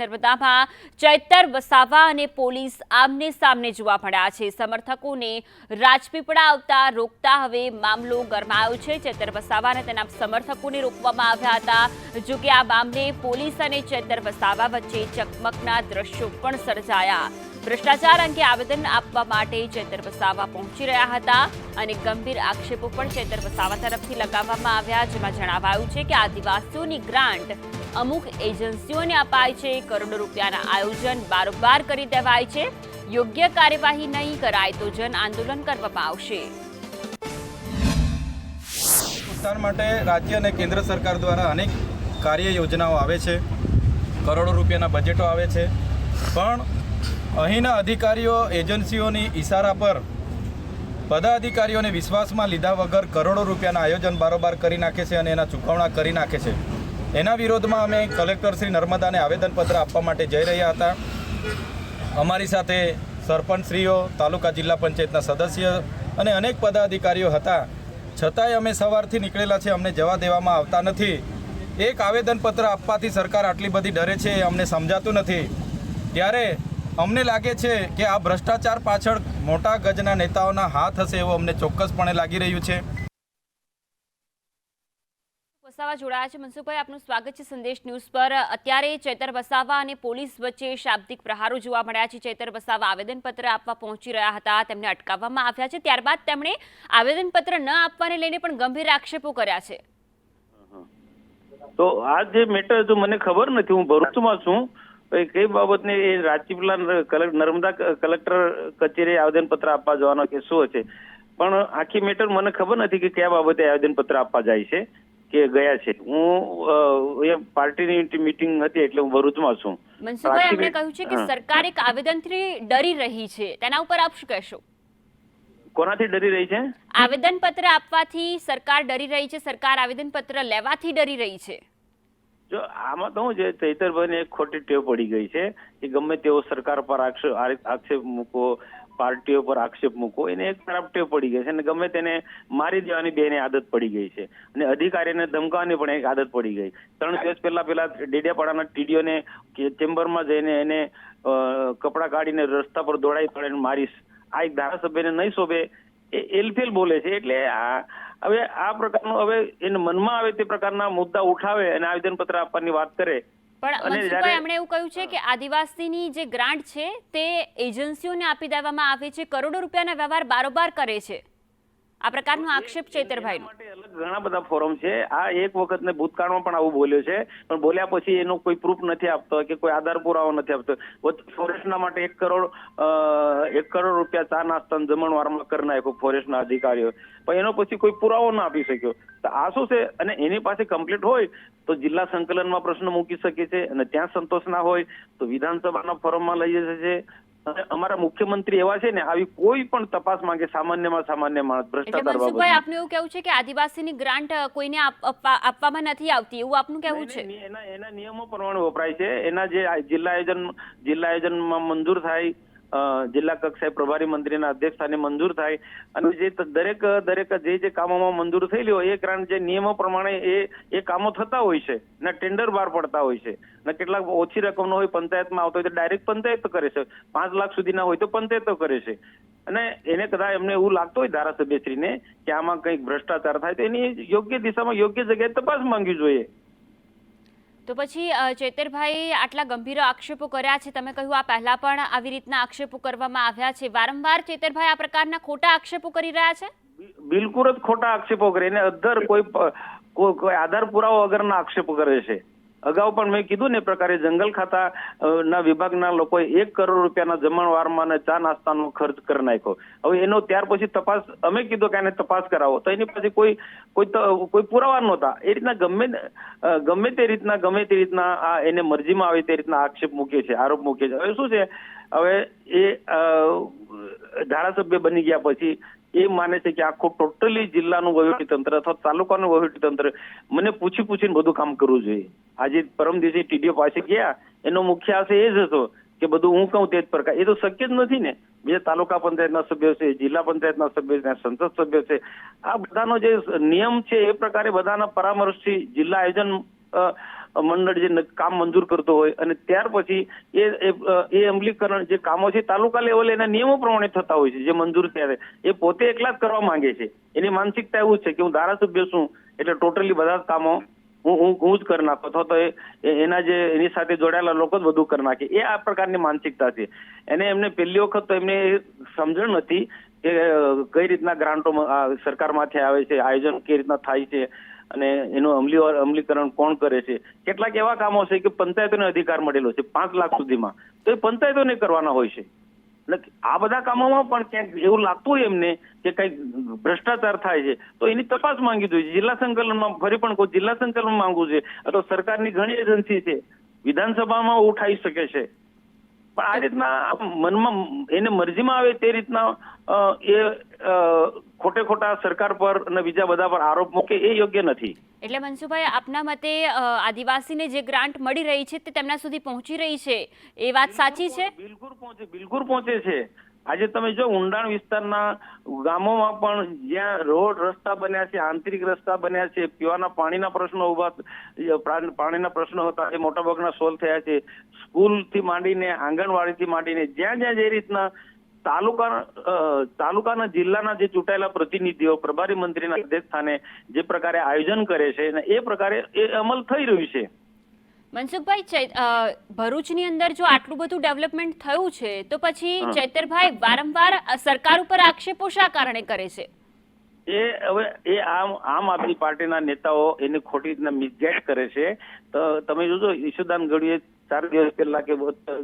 નર્મદામાં ચૈતર વસાવા અને પોલીસ આમને સામને જોવા મળ્યા છે. સમર્થકોને રાજપીપળા આવતા રોકતા હવે મામલો ગરમાયો છે. ચૈતર વસાવા અને તેના સમર્થકોને રોકવામાં આવ્યા હતા. જો કે આ મામલે પોલીસ અને ચૈતર વસાવા વચ્ચે ચકમકના દ્રશ્યો પણ સર્જાયા. ભ્રષ્ટાચાર અંગે આવેદન આપવા માટે ચેતર વસાવા પહોંચી રહ્યા હતા અને ગંભીર આક્ષેપો પણ ચેતર વસાવા તરફથી લગાવવામાં આવ્યા, જેમાં જણાવાયું છે કે આદિવાસીઓની ગ્રાન્ટ અમુક એજન્સીઓને અપાય છે. કરોડો રૂપિયાના આયોજન બારોબાર કરી દેવાય છે. યોગ્ય કાર્યવાહી નહીં કરાય તો જન આંદોલન કરવામાં આવશે. વિસ્તાર માટે રાજ્ય અને કેન્દ્ર સરકાર દ્વારા અનેક કાર્ય યોજનાઓ આવે છે. કરોડો રૂપિયાના બજેટો આવે છે. પણ અહીંના અધિકારીઓ એજન્સીઓની ઈશારા પર પદાધિકારીઓને વિશ્વાસમાં લીધા વગર કરોડો રૂપિયાના આયોજન બારોબાર કરી નાખે છે અને એના ચૂકવણા કરી નાખે છે. એના વિરોધમાં અમે કલેક્ટર શ્રી નર્મદાને આવેદનપત્ર આપવા માટે જઈ રહ્યા હતા. અમારી સાથે સરપંચશ્રીઓ, તાલુકા જિલ્લા પંચાયતના સદસ્ય અને અનેક પદાધિકારીઓ હતા. છતાંય અમે સવારથી નીકળેલા છે, અમને જવા દેવામાં આવતા નથી. એક આવેદનપત્ર આપવાથી સરકાર આટલી બધી ડરે છે અમને સમજાતું નથી. ત્યારે અમને લાગે છે કે આ ભ્રષ્ટાચાર પાછળ મોટા ગજના નેતાઓના હાથ હશે એવું અમને ચોક્કસપણે લાગી રહ્યું છે. વસાવા જોડાયા છે. મનસુખભાઈ આપનું સ્વાગત છે સંદેશ ન્યૂઝ પર. અત્યારે ચેતર વસાવા અને પોલીસ વચ્ચે શાબ્દિક પ્રહારો જોવા મળ્યા છે. ચેતર વસાવા આવેદનપત્ર આપવા પહોંચી રહ્યા હતા. તેમને અટકાવવામાં આવ્યા છે. ત્યારબાદ તેમણે આવેદનપત્ર ન આપવાને લઈને પણ ગંભીર આક્ષેપો કર્યા છે. તો આ જે મેટર જો મને ખબર નથી. હું ભરૂચમાં છું. કઈ બાબતને એ રાજપીપળા નર્મદા કલેક્ટર કચેરીએ આવેદનપત્ર આપવા જવાનો કે શું છે. પણ આખી મેટર મને ખબર નથી કે કયા બાબતે આવેદનપત્ર આપવા જાય છે કે ગયા છે. હું એ પાર્ટીની મીટિંગ હતી એટલે હું ભરૂચમાં છું. મનસુખભાઈ આપણે કહ્યું છે કે સરકાર એક આવેદનથી ડરી રહી છે. તેના ઉપર આપ શું કહેશો? કોનાથી ડરી રહી છે? આવેદનપત્ર આપવાથી સરકાર ડરી રહી છે સરકાર આવેદનપત્ર લેવાથી ડરી રહી છે. જો આમાં તો છે, ચૈતરભાઈને એક ખોટી ટેવ પડી ગઈ છે કે ગમે તેવો સરકાર પર આક્ષેપ મૂકો પાર્ટીઓ પર આક્ષેપ મૂકો એને એક ખરાબ ટેવ પડી ગઈ છે અને ગમે તેને મારી દેવાની બેને આદત પડી ગઈ છે. અને અધિકારીને ધમકાવવાની પણ એક આદત પડી ગઈ. ત્રણ દિવસ પહેલા પેલા ડેડિયાપાડાના ટીડીઓને ચેમ્બરમાં જઈને એને કપડાં કાઢીને રસ્તા પર દોડાઈ પડે મારીશ આ એક ધારાસભ્યને નહીં શોભે, એ એલફેલ બોલે છે એટલે આ હવે આ પ્રકારનું હવે એને મનમાં આવે તે પ્રકારના મુદ્દા ઉઠાવે અને આવેદનપત્ર આપવાની વાત કરે. પણ મનસુખભાઈ એમણે એવું કહ્યું છે કે આદિવાસીની જે ગ્રાન્ટ છે તે એજન્સીઓને આપી દેવામાં આવે છે કરોડો રૂપિયાના વ્યવહાર બારોબાર કરે છે. આ પ્રકારનો આક્ષેપ ચૈતરભાઈનો. ઘણા બધા ફોરમ છે. આ એક વખત ને ભૂતકાળમાં પણ આવું બોલ્યો છે. પણ બોલ્યા પછી એનો કોઈ પ્રૂફ નથી આપતો કે કોઈ આધાર પુરાવો નથી આપતો. ફોરેસ્ટના માટે એક કરોડ એક કરોડ રૂપિયા ચા નાસ્તા જમણવારમાં કરી નાખ્યો ફોરેસ્ટના અધિકારીઓ પણ એનો પછી કોઈ પુરાવો ના આપી શક્યો. તો આ શું છે? અને એની પાસે કમ્પ્લીટ હોય તો જિલ્લા સંકલનમાં પ્રશ્ન મૂકી શકે છે અને ત્યાં સંતોષ ના હોય તો વિધાનસભાના ફોરમમાં લઈ જશે. અને અમારા મુખ્યમંત્રી એવા છે ને આવી કોઈ પણ તપાસ માંગે સામાન્યમાં સામાન્ય માણસ ભ્રષ્ટાચાર મનસુખભાઈ આપનું એવું કેવું છે કે આદિવાસીની ગ્રાન્ટ કોઈને આપવામાં નથી આવતી એવું આપનું કેવું છે? એના એના નિયમો પ્રમાણે વપરાય છે. એના જે જિલ્લા આયોજન જિલ્લા આયોજનમાં મંજૂર થાય જિલ્લા કક્ષાએ પ્રભારી મંત્રીના અધ્યક્ષસ્થાને મંજૂર થાય અને જે દરેક દરેક જે જે કામોમાં મંજૂર થયેલી હોય, એ ગ્રાન્ટ જે નિયમો પ્રમાણે એ એ કામો થતા હોય છે ને ટેન્ડર બહાર પડતા હોય છે અને કેટલાક ઓછી રકમનો હોય, પંચાયતમાં આવતો હોય તો ડાયરેક્ટ પંચાયત કરે છે. પાંચ લાખ સુધીના હોય તો પંચાયતો કરે છે. અને એને કદાચ એમને એવું લાગતું હોય ધારાસભ્યશ્રીને કે આમાં કંઈક ભ્રષ્ટાચાર થાય તો એની યોગ્ય દિશામાં યોગ્ય જગ્યાએ તપાસ માંગવી જોઈએ. તો પછી ચેતરભાઈ આટલા ગંભીર આક્ષેપો કર્યા છે. તમે કહ્યું આ પહેલા પણ આવી રીતના આક્ષેપો કરવામાં આવ્યા છે. વારંવાર ચેતરભાઈ આ પ્રકારના ખોટા આક્ષેપો કરી રહ્યા છે? બિલકુલ જ ખોટા આક્ષેપો કરે. એને અધર કોઈ કોઈ આધાર પુરાવો વગરના આક્ષેપો કરે છે. અગાઉ પણ મેં કીધું ને પ્રકારે જંગલ ખાતા ના વિભાગના લોકોએ એક કરોડ રૂપિયાના જમણવારમાં અને ચા નાસ્તાનો ખર્ચ કરી નાખ્યો. હવે એનો ત્યાર પછી તપાસ, અમે કીધું કે આને તપાસ કરાવો. તો એની પાસે કોઈ કોઈ કોઈ પુરાવા નહોતા. એ રીતના ગમે ગમે તે રીતના, ગમે તે રીતના આ એને મરજીમાં આવે તે રીતના આક્ષેપ મૂકે છે આરોપ મૂકે છે હવે શું છે? હવે એ ધારાસભ્ય બની ગયા પછી એ માને છે કે આખું ટોટલી જિલ્લાનું વહીવટીતંત્ર અથવા તાલુકાનું વહીવટીતંત્ર મને પૂછી પૂછીને બધું કામ કરવું જોઈએ. આજે પરમ દિવસે ટીડીઓ પાસે ગયા, એનો મુખ્ય આશય એ જ હતો કે બધું હું કહું તે જ પ્રકાર. એ તો શક્ય જ નથી ને. બીજા તાલુકા પંચાયતના સભ્યો છે, જિલ્લા પંચાયતના સભ્યો છે સંસદ સભ્યો છે. આ બધાનો જે નિયમ છે એ પ્રકારે બધાના પરામર્શથી જિલ્લા આયોજન મંડળ જે કામ મંજૂર કરતો હોય અને ત્યાર પછી એ એ, અમલીકરણ જે કામો છે તાલુકા લેવલે એના નિયમો પ્રમાણે થતા હોય છે જે મંજૂર છે એ પોતે એકલા જ કરવા માંગે છે. એની માનસિકતા એવું છે કે હું ધારાસભ્ય છું એટલે ટોટલી બધા જ કામો હું હું હું જ કરી નાખું. અથવા તો એના જે એની સાથે જોડાયેલા લોકો જ બધું કરી નાખે. એ આ પ્રકારની માનસિકતા છે. એને એમને પહેલી વખત તો એમને સમજણ નથી કે કઈ રીતના ગ્રાન્ટો સરકારમાંથી આવે છે આયોજન કઈ રીતના થાય છે અને એનું અમલી અમલીકરણ કોણ કરે છે? કેટલાક એવા કામો છે કે પંચાયતોને અધિકાર મળેલો છે, પાંચ લાખ સુધીમાં. તો એ પંચાયતોને કરવાના હોય છે. આ બધા કામોમાં પણ ક્યાંક એવું લાગતું હોય એમને કે કંઈક ભ્રષ્ટાચાર થાય છે, તો એની તપાસ માંગી જોઈએ. જિલ્લા સંકલનમાં ફરી પણ કોઈ જિલ્લા સંકલન માંગવું છે. અથવા સરકારની ઘણી એજન્સી છે. વિધાનસભામાં ઉઠાઈ શકે છે. પણ આ રીતના મનમાં એને મરજીમાં આવે તે રીતના એ ખોટે ખોટા સરકાર પર અને બીજા બધા પર આરોપ મૂકે એ યોગ્ય નથી. એટલે મનસુભાઈ આપના મતે આદિવાસીને જે ગ્રાન્ટ મળી રહી છે તે તેમના સુધી પહોંચી રહી છે? એ વાત સાચી છે? બિલકુલ પહોંચે બિલકુલ પહોંચે છે. આજે તમે જો ઊંડાણ વિસ્તારના ગામોમાં પણ જ્યાં રોડ રસ્તા બન્યા છે, આંતરિક રસ્તા બન્યા છે, પીવાના પાણીના પ્રશ્નો ઊભા પાણીના પ્રશ્નો હતા, એ મોટાભાગના સોલ્વ થયા છે. સ્કૂલથી માંડીને, આંગણવાડીથી માંડીને, જ્યાં જ્યાં જે રીતના તાલુકા તાલુકાના જિલ્લાના જે ચૂંટાયેલા પ્રતિનિધિઓ, પ્રભારી મંત્રીના અધ્યક્ષ સ્થાને જે પ્રકારે આયોજન કરે છે એ પ્રકારે એ અમલ થઈ રહ્યું છે. મનસુખભાઈ ભરૂચની અંદર જો આટલું બધું ડેવલપમેન્ટ થયું છે તો પછી ચૈતરભાઈ વારંવાર સરકાર ઉપર આક્ષેપો શા કારણે કરે છે? એ હવે એ આમ આમ આદમી પાર્ટીના નેતાઓ એને ખોટી રીતના મિસગાઈડ કરે છે. તો તમે જોજો ઈશુદાન ગઢવીએ ચાર દિવસ પહેલા કે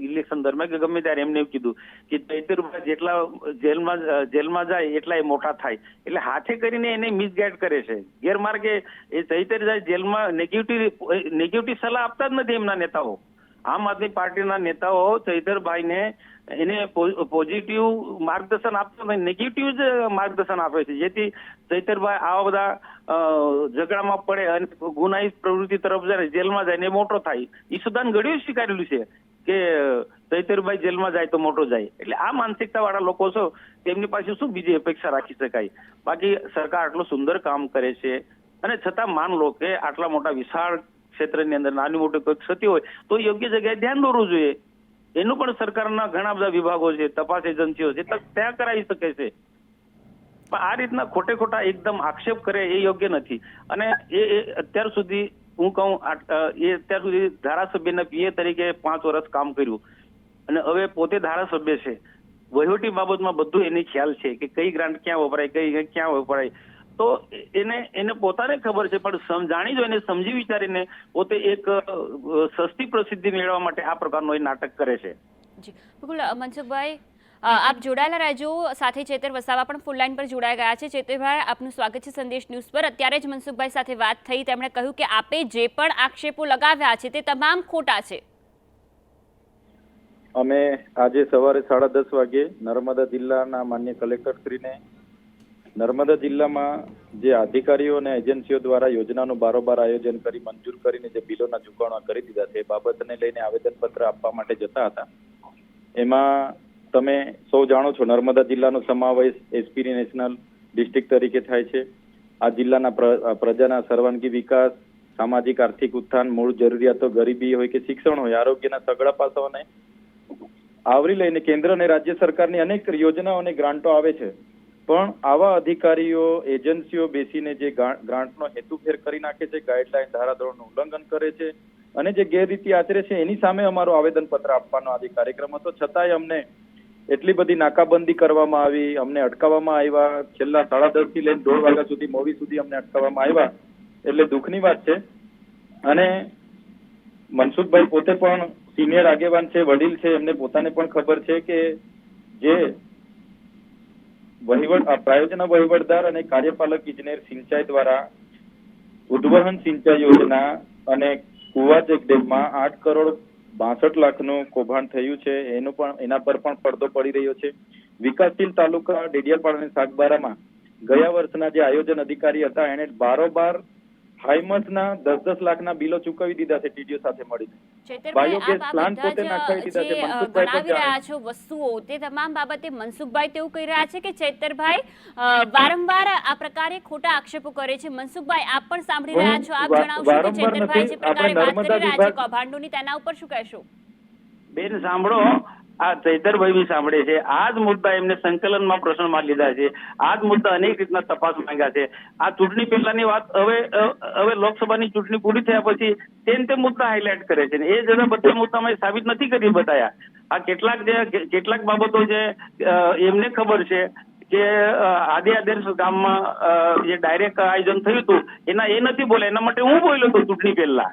ઇલેક્શન દરમિયાન કે ગમે ત્યારે એમને એવું કીધું કે ચૈતરભાઈ જેટલા જેલમાં જેલમાં જાય એટલા એ મોટા થાય. એટલે હાથે કરીને એને મિસગાઈડ કરે છે. ગેરમાર્ગે એ ચૈતરભાઈ જેલમાં નેગેટિવ નેગેટિવ સલાહ આપતા જ નથી એમના નેતાઓ. આમ આદમી પાર્ટીના નેતાઓ ચૈતરભાઈને એને પોઝિટિવ માર્ગદર્શન આપતો નહીં નેગેટિવ જ માર્ગદર્શન આપે છે. જેથી ચૈતરભાઈ આવા બધા ઝઘડામાં પડે અને ગુનાહિત પ્રવૃત્તિ તરફ જાય જેલમાં જાય ને મોટો થાય. ઈશુદાન ગઢવીએ સ્વીકારેલું છે કે ચૈતરભાઈ જેલમાં જાય તો મોટો જાય. એટલે આ માનસિકતા વાળા લોકો છો, તેમની પાસે શું બીજી અપેક્ષા રાખી શકાય? બાકી સરકાર આટલું સુંદર કામ કરે છે અને છતાં માન લો કે આટલા મોટા વિશાળ ક્ષેત્રની અંદર નાની મોટી કોઈ ક્ષતિ હોય, તો યોગ્ય જગ્યાએ ધ્યાન દોરવું જોઈએ. એનું પણ સરકારના ઘણા બધા વિભાગો છે, તપાસ એજન્સીઓ છે ત્યાં કરાવી શકે છે. પણ આ રીતના ખોટે ખોટા એકદમ આક્ષેપ કરે એ યોગ્ય નથી. અને એ અત્યાર સુધી હું કહું એ અત્યાર સુધી ધારાસભ્યના પીએ તરીકે પાંચ વર્ષ કામ કર્યું. અને હવે પોતે ધારાસભ્ય છે. વહીવટી બાબતમાં બધું એને ખ્યાલ છે કે કઈ ગ્રાન્ટ ક્યાં વપરાય, કઈ ક્યાં વપરાય. તો એને એને પોતાને ખબર છે પણ સમ- જાણી જોઈને સમજી વિચારીને પોતે એક સસ્તી પ્રસિદ્ધિ મેળવવા માટે આ પ્રકારનું એ નાટક કરે છે. જી. બિલકુલ મનસુખભાઈ આપ જોડાયેલા રહેજો. સાથે ચેતર વસાવા પણ ફૂલ લાઈન પર જોડાઈ ગયા છે. ચેતરભાઈ આપનું સ્વાગત છે સંદેશ ન્યૂઝ પર. અત્યારે જ મનસુખભાઈ સાથે વાત થઈ. તેમણે કહ્યું કે આપે જે પણ આક્ષેપો લગાવ્યા છે તે તમામ ખોટા છે. અમે આજે સવારે સાડા દસ વાગે નર્મદા જિલ્લાના માન્ય કલેક્ટરશ્રીને નર્મદા જિલ્લામાં જે અધિકારીઓ અને એજન્સીઓ દ્વારા યોજનાનું બારોબાર આયોજન કરી, મંજૂર કરીને જે બિલોના ચુકવણા કરી દીધા છે, એ બાબતને લઈને આવેદનપત્ર આપવા માટે જતા હતા. એમાં તમે સૌ જાણો છો, નર્મદા જિલ્લાનો સમાવેશ એસપી નેશનલ ડિસ્ટ્રિક્ટ તરીકે થાય છે. આ જિલ્લાના પ્ર- પ્રજાના સર્વાંગી વિકાસ, સામાજિક આર્થિક ઉત્થાન, મૂળ જરૂરિયાતો, ગરીબી હોય કે શિક્ષણ હોય, આરોગ્યના સગળા પાસાઓને આવરી લઈને કેન્દ્ર અને રાજ્ય સરકારની અનેક યોજનાઓ અને ગ્રાન્ટો આવે છે. પણ આવા અધિકારીઓ, એજન્સીઓ બેસીને જે ગ્રાન્ટનો હેતુફેર કરી નાખે છે, ગાઈડલાઈન ધારાધોરણનું ઉલ્લંઘન કરે છે અને જે ગેરરીતિ આચરે છે, એની સામે અમારો આવેદનપત્ર આપવાનો આજે કાર્યક્રમ હતો. છતાંય અમને એટલી બધી નાકાબંધી કરવામાં આવી, અમને અટકાવવામાં આવ્યા. છેલ્લા સાડા દસથી લઈને દોઢ વાગ્યા સુધી મોવી સુધી અમને અટકાવવામાં આવ્યા. એટલે દુઃખની વાત છે. અને મનસુખભાઈ પોતે પણ સિનિયર આગેવાન છે, વડીલ છે, એમને પોતાને પણ ખબર છે કે જે વહીવટ પ્રાયોજના વહીવટદાર અને કાર્યપાલક ઇજનેર સિંચાઈ દ્વારા ઉદ્વહન સિંચાઈ યોજના અને કુવા ચેક આઠ કરોડ બાસઠ લાખનું કૌભાંડ થયું છે. એનું પણ, એના પર પણ પડદો પડી રહ્યો છે. વિકાસશીલ તાલુકા ડેડિયાપાડા અને સાગબારામાં ગયા વર્ષના જે આયોજન અધિકારી હતા એને બારોબાર હાઈમસના દસ દસ લાખના બિલો ચૂકવી દીધા છે ટીડીઓ સાથે મળીને બાયોગેસ પ્લાન્ટ પોતે જ દીધા છે. મનસુખભાઈ પણ રહ્યા છો વસ્તુઓ તે તમામ બાબતે મનસુખભાઈ તેવું કહી રહ્યા છે કે ચેતરભાઈ વારંવાર આ પ્રકારે ખોટા આક્ષેપો કરે છે મનસુખભાઈ આપ પણ સાંભળી રહ્યા છો આપ વા- જણાવશો કે વારંવાર જે. પ્રકારે વાત કરી રહ્યા છે કૌભાંડોની તેના ઉપર શું કહેશો બેન સાંભળો આ ચૈતરભાઈ બી સાંભળે છે. આ જ મુદ્દા એમને સંકલનમાં પ્રશ્નમાં લીધા છે. આ જ મુદ્દા અનેક રીતના તપાસ માંગ્યા છે. આ ચૂંટણી પહેલાની વાત હવે હવે લોકસભાની ચૂંટણી પૂરી થયા પછી તેમ તે મુદ્દા હાઇલાઇટ કરે છે. એ જરા બધા મુદ્દા અમે સાબિત નથી કરી બતાયા. આ કેટલાક જે, કેટલાક બાબતો છે એમને ખબર છે કે આદિ આદર્શ ગામમાં જે ડાયરેક્ટ આયોજન થયું હતું, એના એ નથી બોલે એના માટે હું બોલ્યો હતો ચૂંટણી પહેલા.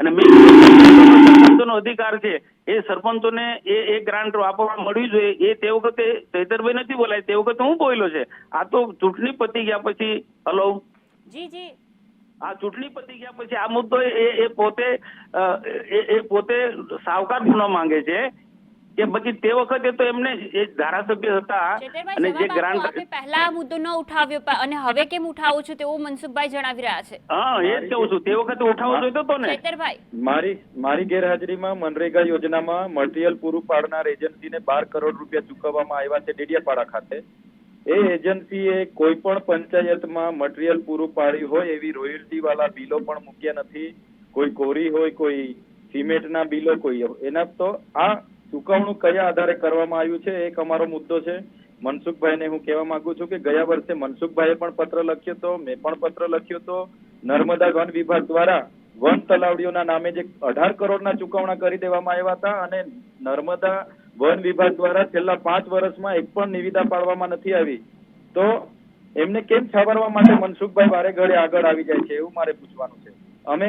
અને સરપંચોનો અધિકાર છે એ સરપંચોને એ એ ગ્રાન્ટ વાપરવા મળવી જોઈએ એ તે વખતે ચૈતરભાઈ નથી બોલાય તે વખતે હું બોલ્યો છે. આ તો ચૂંટણી પતી ગયા પછી હલો જી જી. આ ચૂંટણી પતી ગયા પછી આ મુદ્દો એ એ પોતે એ એ પોતે સાવકાર ગુનો માંગે છે. કે પછી તે વખતે તો એમને એ ધારાસભ્ય હતા અને જે ગ્રાન્ટ પહેલા આ મુદ્દો ન ઉઠાવ્યો અને હવે કેમ ઉઠાવો છો તેવું મનસુખભાઈ જણાવી રહ્યા છે. હા એ જ કહું છું. તે વખતે ઉઠાવવો જોઈતો તો ને ચૈતરભાઈ મારી મારી ગેરહાજરીમાં મનરેગા યોજનામાં મટીરિયલ પૂરું પાડનાર એજન્સીને બાર કરોડ રૂપિયા ચૂકવવામાં આવ્યા છે ડેડિયાપાડા ખાતે. એ એજન્સીએ કોઈ પણ પંચાયતમાં મટીરિયલ પૂરું પાડ્યું હોય એવી રોયલ્ટી વાળા બિલો પણ મૂક્યા નથી. કોઈ કોરી હોય કોઈ સિમેન્ટના બિલો કોઈ એના તો આ ચુકવણું કયા આધારે કરવામાં આવ્યું છે, એક અમારો મુદ્દો છે. મનસુખભાઈને હું કહેવા માંગુ છું કે ગયા વર્ષે મનસુખભાઈએ પણ પત્ર લખ્યો હતો મેં પણ પત્ર લખ્યો હતો નર્મદા વન વિભાગ દ્વારા વન તલાવડીઓના નામે જે અઢાર કરોડના ચુકવણા કરી દેવામાં આવ્યા હતા અને નર્મદા વન વિભાગ દ્વારા છેલ્લા પાંચ વર્ષમાં એક પણ નિવિદા પાડવામાં નથી આવી. તો એમને કેમ છાવરવા માટે મનસુખભાઈ વારે ઘડે આગળ આવી જાય છે, એવું મારે પૂછવાનું છે. અમે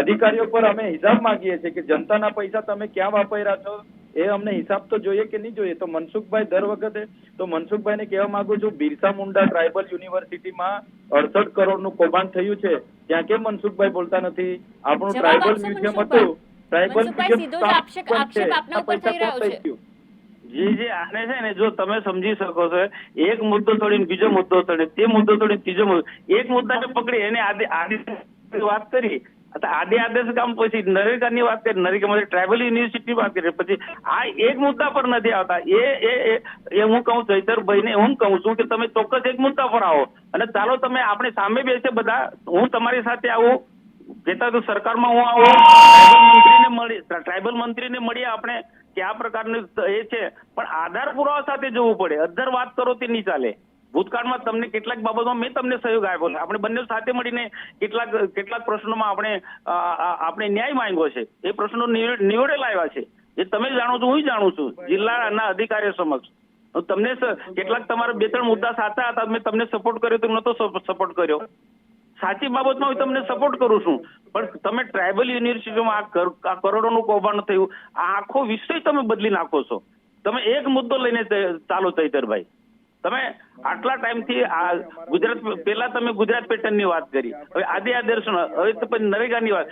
અધિકારીઓ પર અમે હિસાબ માંગીએ છીએ કે જનતાના પૈસા તમે ક્યાં વાપર્યા છો? એ અમને હિસાબ તો જોઈએ કે નહીં જોઈએ. તો મનસુખભાઈ દર વખતે તો મનસુખભાઈને કહેવા માંગુ છું બિરસા મુંડા ટ્રાઇબલ યુનિવર્સિટીમાં અડસઠ કરોડનું કૌભાંડ થયું છે. ત્યાં કેમ મનસુખભાઈ બોલતા નથી? આપણું ટ્રાઇબલ મ્યુઝિયમ હતું. Tribal museum? જી જી આને છે ને જો તમે સમજી શકો છો એક મુદ્દો તોડીને બીજો મુદ્દો તોડે તે મુદ્દો તોડીને ત્રીજો મુદ્દો. એક મુદ્દાને પકડી એને આદિ આદિ વાત કરી. અથવા આદિ આદેશ કામ પછી? નરેગાની વાત કરી નરેગામાં ટ્રાઇબલ યુનિવર્સિટી વાત કરી. પછી આ એક મુદ્દા પર નથી આવતા. એ એ હું કહું ચૈતરભાઈને, હું કહું છું કે તમે ચોક્કસ એક મુદ્દા પર આવો. અને ચાલો તમે આપણે સામે બેસે બધા. હું તમારી સાથે આવું. કહેતા તો સરકારમાં હું આવું. ટ્રાઇબલ મંત્રીને મળી ટ્રાઇબલ મંત્રીને મળીએ આપણે કયા પ્રકારનું એ છે. પણ આધાર પુરાવા સાથે જવું પડે. અધર વાત કરો તે નહીં ચાલે. ભૂતકાળમાં તમને કેટલાક બાબતમાં મેં તમને સહયોગ આપ્યો છે. આપણે બંને સાથે મળીને કેટલાક કેટલાક પ્રશ્નોમાં આપણે આપણે ન્યાય માંગ્યો છે. એ પ્રશ્નો નિવડે લાવ્યા છે. એ તમે જાણો છો, હું જાણું છું. જિલ્લાના અધિકારીઓ સમક્ષ. તમને કેટલાક તમારા બે, ત્રણ મુદ્દા સાચા હતા. મેં તમને સપોર્ટ કર્યો તો નતો સપોર્ટ કર્યો. સાચી બાબતમાં હું તમને સપોર્ટ કરું છું. પણ તમે ટ્રાઇબલ યુનિવર્સિટીમાં આ કરોડોનું કૌભાંડ થયું. આ આખો વિષય તમે બદલી નાખો છો. તમે એક મુદ્દો લઈને ચાલો ચૈતરભાઈ. તમે આટલા ટાઈમથી આ ગુજરાત પેલા તમે ગુજરાત પેટર્નની વાત કરી. હવે આદિ આદર્શ હવે તો પછી નરેગાની વાત.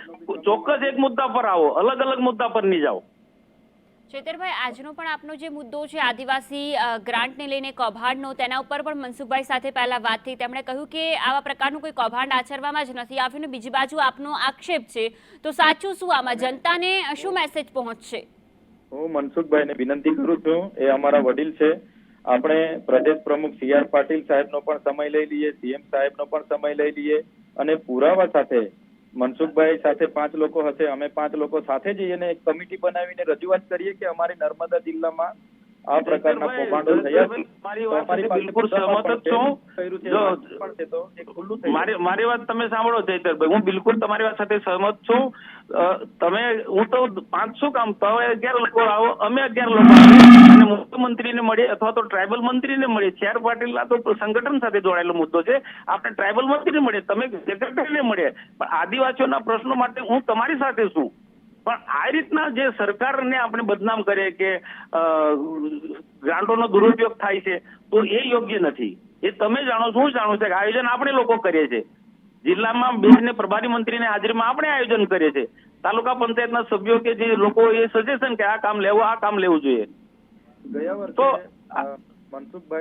ચોક્કસ એક મુદ્દા પર આવો અલગ અલગ મુદ્દા પર નહીં જાઓ. ચેતરભાઈ આજનો પણ આપનો જે મુદ્દો છે આદિવાસી ગ્રાન્ટને લઈને કૌભાંડનો તેના ઉપર પણ મનસુખભાઈ સાથે પહેલા વાત થઈ. તેમણે કહ્યું કે આવા પ્રકારનું કોઈ કૌભાંડ આચરવામાં જ નથી આવ્યું ને બીજી બાજુ આપનો આક્ષેપ છે. તો સાચું શું આમાં? જનતાને શું મેસેજ પહોંચશે? હું મનસુખભાઈને વિનંતી કરું છું. એ અમારા વડીલ છે. આપણે પ્રદેશ પ્રમુખ સી આર પાટીલ સાહેબનો પણ સમય લઈ લઈએ, સીએમ સાહેબનો પણ સમય લઈ લઈએ અને પુરાવા સાથે મનસુખભાઈ સાથે પાંચ લોકો હશે, અમે પાંચ લોકો સાથે જઈને એક કમિટી બનાવીને રજૂઆત કરીએ કે અમારે નર્મદા જિલ્લામાં આ પ્રકારના કૌભાંડો થયા મારી વાત બિલકુલ સહમત જ છું. મારી મારી વાત તમે સાંભળો ચૈતરભાઈ હું બિલકુલ તમારી વાત સાથે સહમત છું. તમે હું તો પાંચસો કામ તમે અગિયાર લોકો આવો અમે અગિયાર લોકો અને મુખ્યમંત્રીને મળીએ અથવા તો ટ્રાઇબલ મંત્રીને મળીએ. સી આર પાટીલ આ તો સંગઠન સાથે જોડાયેલો મુદ્દો છે. આપણે ટ્રાઇબલ મંત્રીને મળીએ તમે સેક્રેટરીને મળીએ. પણ આદિવાસીઓના પ્રશ્નો માટે હું તમારી સાથે છું. પણ આ રીતના જે સરકારને આપણે બદનામ કરીએ કે ગ્રાન્ટોનો દુરુપયોગ થાય છે તો એ યોગ્ય નથી. એ તમે જાણો છો હું જાણું છે કે આયોજન આપણે લોકો કરીએ છીએ. જિલ્લામાં બેસીને પ્રભારી મંત્રીને હાજરીમાં આપણે આયોજન કરીએ છીએ. તાલુકા પંચાયતના સભ્યો કે જે લોકો એ સજેશન કે આ કામ લેવું આ કામ લેવું જોઈએ. તો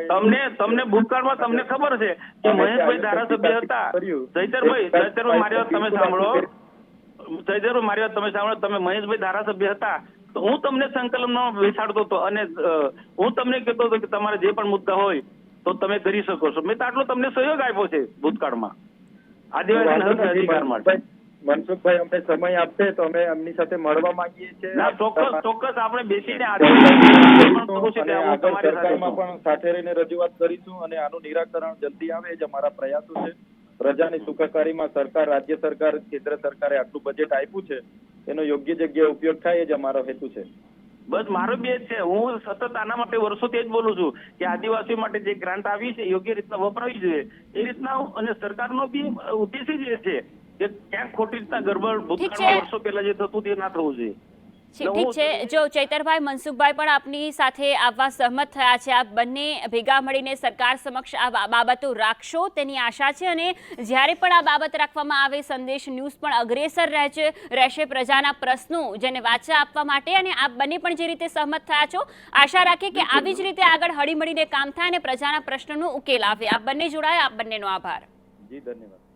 તમને તમને ભૂતકાળમાં તમને ખબર છે કે મહેશભાઈ ધારાસભ્ય હતા. જયતરભાઈ જયતરભાઈ મારી વાત તમે સાંભળો. ચૈતરભાઈ મારી વાત તમે સાંભળો. તમે મહેશભાઈ ધારાસભ્ય હતા તો હું તમને સંકલનનો બેસાડતો હતો અને હું તમને કહેતો હતો કે તમારે જે પણ મુદ્દા હોય તો તમે કરી શકો છો. મેં તો આટલો તમને સહયોગ આપ્યો છે ભૂતકાળમાં. આદિવાસી હક અધિકાર માટે. મનસુખભાઈ અમને સમય આપશે તો અમે એમની સાથે મળવા માંગીએ છીએ. ના ચોક્કસ ચોક્કસ આપણે બેસીને સરકારમાં પણ સાથે રહીને રજૂઆત કરીશું અને આનું નિરાકરણ જલ્દી આવે એ જ અમારા પ્રયાસો છે. પ્રજાની સુખાકારીમાં સરકાર રાજ્ય સરકાર કેન્દ્ર સરકારે આટલું બજેટ આપ્યું છે એનો યોગ્ય જગ્યાએ ઉપયોગ થાય એ જ અમારો હેતુ છે. બસ મારો બી છે. હું સતત આના માટે વર્ષોથી જ બોલું છું કે આદિવાસીઓ માટે જે ગ્રાન્ટ આવી છે યોગ્ય રીતના વપરાવી જોઈએ. એ રીતના અને સરકારનો બી ઉદ્દેશ્ય જ એ છે કે ક્યાંક ખોટી રીતના ગરબડ ભૂતકાળમાં વર્ષો પહેલા જે થતું તે ના થવું જોઈએ. ઠીક છે. જો ચૈતરભાઈ મનસુખભાઈ પણ આપની સાથે આવવા સહમત થયા છે. આપ બંને ભેગા મળીને સરકાર સમક્ષ આ બાબતો રાખશો તેની આશા છે અને જ્યારે પણ આ બાબત રાખવામાં આવે સંદેશ ન્યૂઝ પણ અગ્રેસર રહેશે રહેશે પ્રજાના પ્રશ્નો જેને વાચા આપવા માટે અને આપ બંને પણ જે રીતે સહમત થયા છો આશા રાખીએ કે આવી જ રીતે આગળ હળીમળીને કામ થાય અને પ્રજાના પ્રશ્નોનો ઉકેલ આવે. આપ બંને જોડાયા. આપ બંનેનો આભાર. જી ધન્યવાદ.